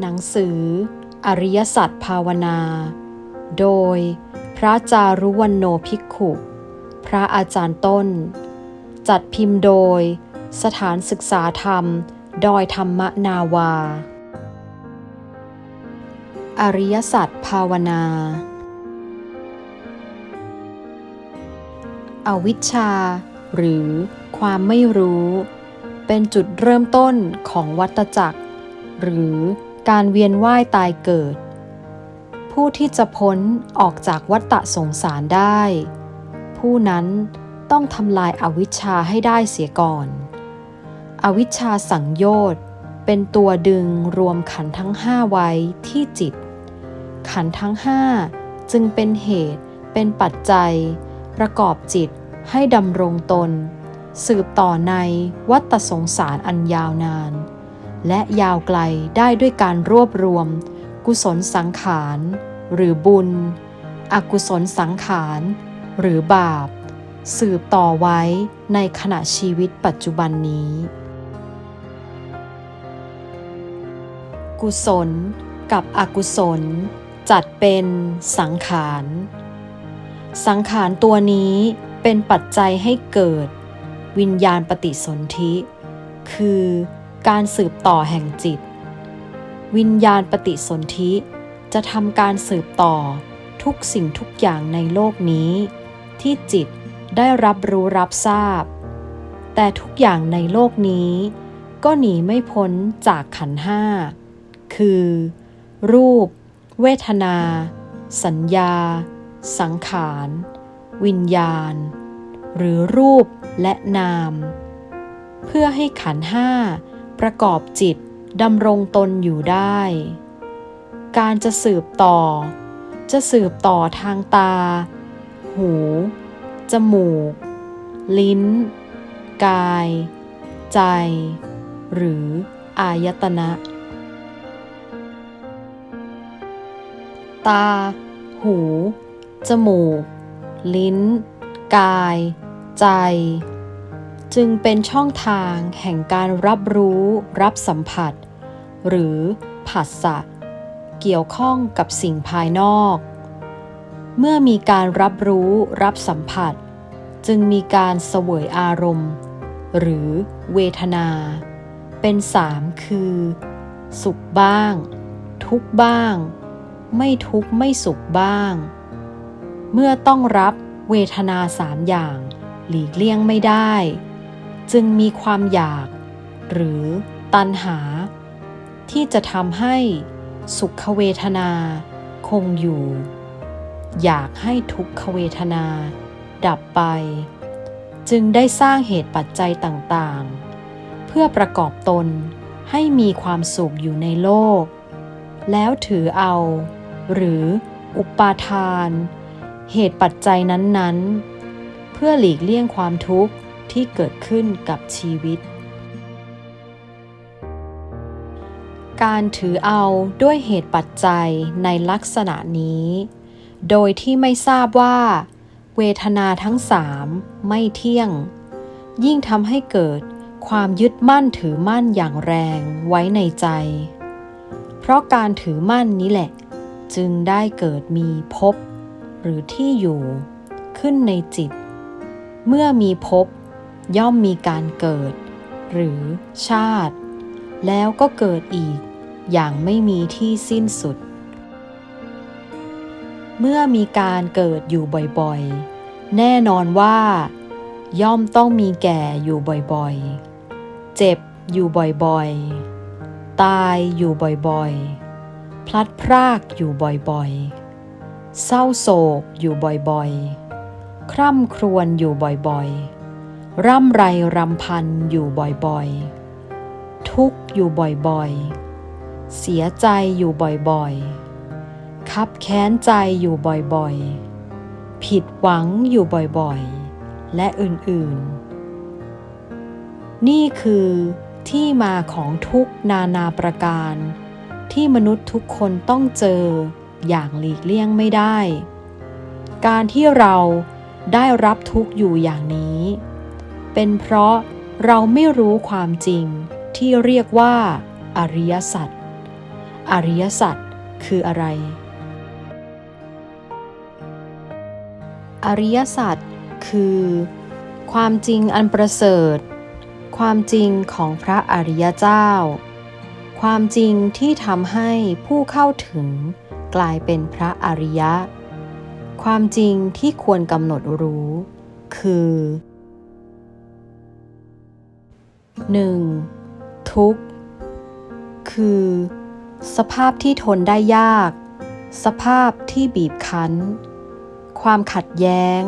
หนังสือ อริยสัจภาวนา โดย พระจารุวันโนภิกขุ พระอาจารย์ต้น จัดพิมพ์โดย สถานศึกษาธรรม ดอยธรรมนาวา อริยสัจภาวนา อวิชชา หรือความไม่รู้ เป็นจุดเริ่มต้นของวัฏจักร หรือ การเวียนว่ายตายเกิด ผู้ที่จะพ้นออกจากวัฏฏสงสารได้ ผู้นั้นต้องทำลายอาวิชชาให้ได้เสียก่อน อวิชชาสังโยชน์เป็นตัวดึงรวมขันทั้งห้าไว้ที่จิต ขันทั้งห้าจึงเป็นเหตุ เป็นปัจจัย ประกอบจิตให้ดำรงตน สืบต่อในวัฏสงสารอันยาวนาน และยาวไกลได้ด้วยการรวบรวม กุศลสังขาร หรือบุญ อกุศลสังขาร หรือบาป สืบต่อไว้ในขณะชีวิตปัจจุบันนี้ กุศลกับอกุศล จัดเป็นสังขาร สังขารตัวนี้เป็นปัจจัยให้เกิด วิญญาณปฏิสนธิ คือ การสืบต่อแห่งจิต วิญญาณปฏิสนธิจะทำการสืบต่อทุกสิ่งทุกอย่างในโลกนี้ ที่จิตได้รับรู้รับทราบ แต่ทุกอย่างในโลกนี้ ก็หนีไม่พ้นจากขันห้า คือ รูป เวทนา สัญญา สังขาร วิญญาณ หรือรูปและนาม เพื่อให้ขันห้า ประกอบจิตดำรงตนอยู่ได้ การจะสืบต่อ จะสืบต่อทางตา หู จมูก ลิ้น กาย ใจ หรืออายตนะ ตา หู จมูก ลิ้น กาย ใจ จึงเป็นช่องทางแห่งการรับรู้ รับสัมผัส หรือผัสสะเกี่ยวข้องกับสิ่งภายนอก เมื่อมีการรับรู้รับสัมผัส จึงมีการเสวยอารมณ์ หรือเวทนา เป็นสามคือ สุขบ้าง ทุกบ้าง ไม่ทุกไม่สุขบ้าง เมื่อต้องรับเวทนาสามอย่าง หลีกเลี่ยงไม่ได้ จึงมีความอยาก หรือตัณหา ที่จะทำให้สุขเวทนา คงอยู่ อยากให้ทุกขเวทนา ดับไป จึงได้สร้างเหตุปัจจัยต่างๆ เพื่อประกอบตนให้มีความสุขอยู่ในโลก แล้วถือเอา หรืออุปาทาน เหตุปัจจัยนั้นๆ เพื่อหลีกเลี่ยงความทุกข์ ที่เกิดขึ้นกับชีวิต การถือเอาด้วยเหตุปัจจัยในลักษณะนี้ โดยที่ไม่ทราบว่า เวทนาทั้งสามไม่เที่ยง ยิ่งทำให้เกิดความยึดมั่นถือมั่นอย่างแรงไว้ในใจ เพราะการถือมั่นนี้แหละ จึงได้เกิดมีภพหรือที่อยู่ ขึ้นในจิต เมื่อมีภพ ย่อมมีการเกิด หรือชาติ แล้วก็เกิดอีก อย่างไม่มีที่สิ้นสุด เมื่อมีการเกิดอยู่บ่อยๆ แน่นอนว่า ย่อมต้องมีแก่อยู่บ่อยๆ เจ็บอยู่บ่อยๆ ตายอยู่บ่อยๆ พลัดพรากอยู่บ่อยๆ เศร้าโศกอยู่บ่อยๆ คร่ำครวญอยู่บ่อยๆ ร่ำไรรำพันอยู่บ่อยๆ ทุกอยู่บ่อยๆ เสียใจอยู่บ่อยๆ คับแค้นใจอยู่บ่อยๆ ผิดหวังอยู่บ่อยๆ และอื่นๆ นี่คือที่มาของทุกนานาประการ ที่มนุษย์ทุกคนต้องเจออย่างหลีกเลี่ยงไม่ได้ การที่เราได้รับทุกข์อยู่อย่างนี้ เป็นเพราะเราไม่รู้ความจริงที่เรียกว่าอริยสัจ อริยสัจคืออะไร อริยสัจคือ ความจริงอันประเสริฐ ความจริงของพระอริยเจ้า ความจริงที่ทำให้ผู้เข้าถึงกลายเป็นพระอริยะ ความจริงที่ควรกำหนดรู้ คือ 1. ทุกข์ คือ สภาพที่ทนได้ยาก สภาพที่บีบคั้น ความขัดแย้ง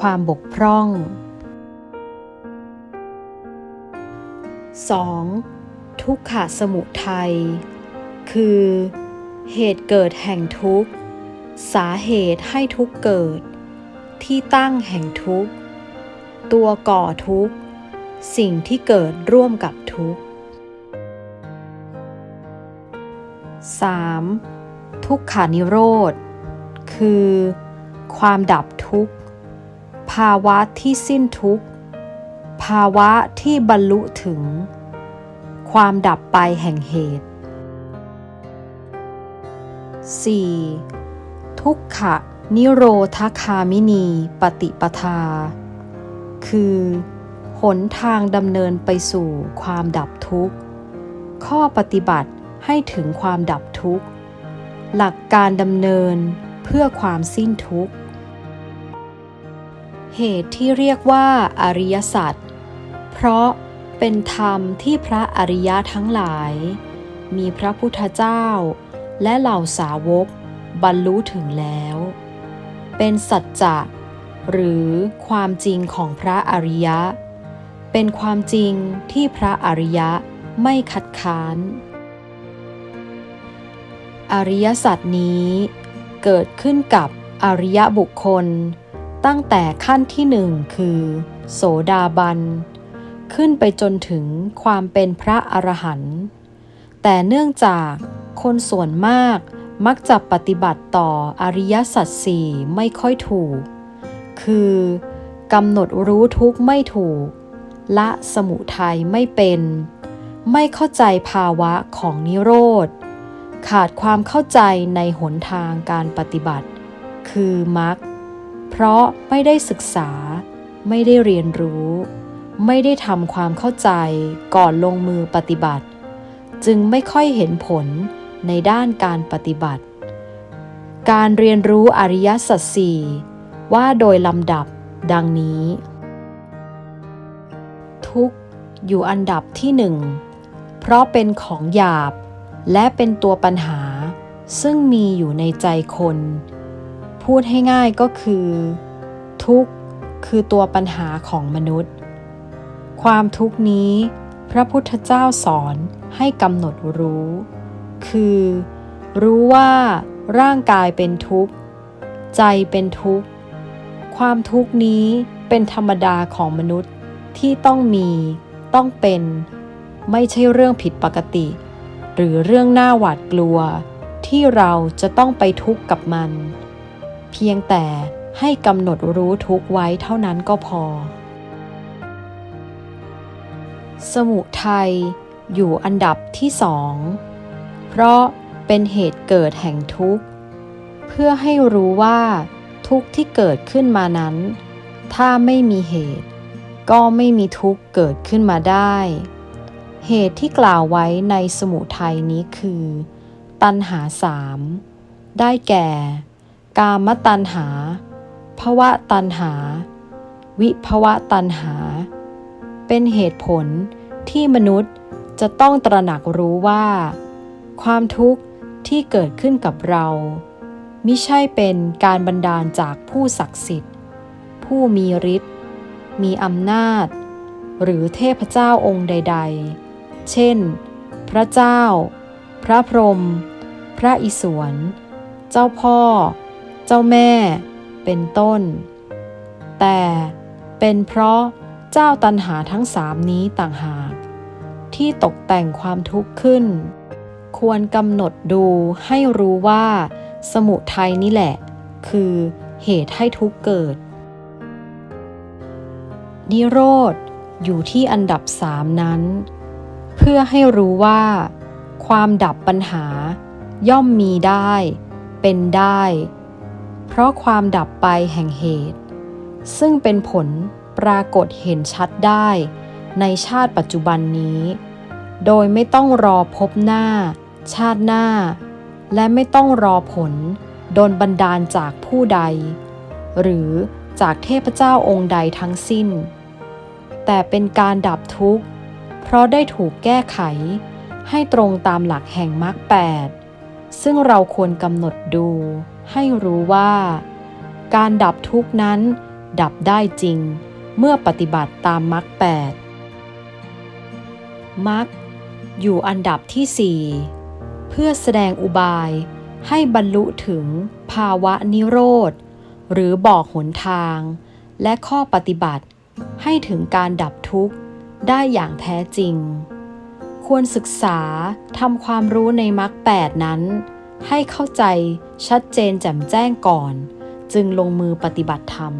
ความบกพร่อง 2. ทุกขะสมุทัย คือ เหตุเกิดแห่งทุกข์ สาเหตุให้ทุกข์เกิด ที่ตั้งแห่งทุกข์ ตัวก่อทุกข์ สิ่งที่เกิดร่วมกับทุกข์ 3. ทุกขานิโรธ คือ ความดับทุกข์ ภาวะที่สิ้นทุกข์ ภาวะที่บรรลุถึง ความดับไปแห่งเหตุ 4. ทุกขะนิโรธคามินีปฏิปทา คือ นทางดำเนินไปสู่ความดับทุกข์ ข้อปฏิบัติให้ถึงความดับทุกข์ หลักการดำเนินเพื่อความสิ้นทุกข์ เหตุที่เรียกว่าอริยสัจ เพราะเป็นธรรมที่พระอริยะทั้งหลาย มีพระพุทธเจ้า และเหล่าสาวกบรรลุถึงแล้ว เป็นสัจจะหรือความจริงของพระอริยะ เป็นความจริงที่พระอริยะไม่คัดค้าน อริยสัจนี้เกิดขึ้นกับอริยบุคคล ตั้งแต่ขั้นที่หนึ่งคือ โสดาบัน ขึ้นไปจนถึงความเป็นพระอรหันต์แต่เนื่องจากคนส่วนมากมักจะปฏิบัติต่ออริยสัจสี่ไม่ค่อยถูก คือกำหนดรู้ทุกข์ไม่ถูก ละสมุทัยไม่เป็น ไม่เข้าใจภาวะของนิโรธ ขาดความเข้าใจในหนทางการปฏิบัติ คือมรรคเพราะไม่ได้ศึกษา ไม่ได้เรียนรู้ ไม่ได้ทำความเข้าใจก่อนลงมือปฏิบัติ จึงไม่ค่อยเห็นผลในด้านการปฏิบัติ การเรียนรู้อริยสัจสี่ว่าโดยลำดับดังนี้ อยู่อันดับที่หนึ่งเพราะเป็นของหยาบ และเป็นตัวปัญหา ซึ่งมีอยู่ในใจคน พูดให้ง่ายก็คือ ทุกข์คือตัวปัญหาของมนุษย์ ความทุกข์นี้ พระพุทธเจ้าสอนให้กำหนดรู้ คือ รู้ว่าร่างกายเป็นทุกข์ ใจเป็นทุกข์ ความทุกข์นี้เป็นธรรมดาของมนุษย์ที่ต้องมี ต้องเป็น ไม่ใช่เรื่องผิดปกติ หรือเรื่องน่าหวาดกลัว ที่เราจะต้องไปทุกข์กับมัน เพียงแต่ให้กำหนดรู้ทุกข์ไว้เท่านั้นก็พอ สมุทัยอยู่อันดับที่สอง เพราะเป็นเหตุเกิดแห่งทุกข์ เพื่อให้รู้ว่าทุกข์ที่เกิดขึ้นมานั้น ถ้าไม่มีเหตุ ก็ไม่มีทุกข์เกิดขึ้นมาได้ เหตุที่กล่าวไว้ในสมุทัยนี้คือ ตัณหาสามได้แก่ กามตัณหาภวะตัณหา วิภวะตัณหา เป็นเหตุผลที่มนุษย์จะต้องตระหนักรู้ว่า ความทุกข์ที่เกิดขึ้นกับเรามิใช่เป็นการบันดาลจากผู้ศักดิ์สิทธิ์ ผู้มีฤทธิ์ มีอำนาจ หรือเทพเจ้าองค์ใด ๆ เช่น พระเจ้า พระพรหม พระอิศวร เจ้าพ่อ เจ้าแม่ เป็นต้น แต่เป็นเพราะเจ้าตันหาทั้งสามนี้ต่างหาก ที่ตกแต่งความทุกข์ขึ้น ควรกำหนดดูให้รู้ว่า สมุทัยนี่แหละ คือเหตุให้ทุกข์เกิด นิโรธอยู่ที่อันดับสามนั้น เพื่อให้รู้ว่า ความดับปัญหาย่อมมีได้ เป็นได้ เพราะความดับไปแห่งเหตุ ซึ่งเป็นผลปรากฏเห็นชัดได้ในชาติปัจจุบันนี้ โดยไม่ต้องรอพบหน้า ชาติหน้า และไม่ต้องรอผล โดนบันดาลจากผู้ใด หรือจากเทพเจ้าองค์ใดทั้งสิ้น แต่เป็นการดับทุกข์ เพราะได้ถูกแก้ไข ให้ตรงตามหลักแห่งมรรคแปดซึ่งเราควรกำหนดดู ให้รู้ว่า การดับทุกข์นั้น ดับได้จริง เมื่อปฏิบัติตามมรรคแปดมรรคอยู่อันดับที่สี่เพื่อแสดงอุบายให้บรรลุถึงภาวะนิโรธ หรือบอกหนทาง และข้อปฏิบัติ ให้ถึงการดับทุกข์ได้อย่างแท้จริง ควรศึกษาทำความรู้ในมรรคแปดนั้น ให้เข้าใจชัดเจนแจ่มแจ้งก่อน จึงลงมือปฏิบัติธรรม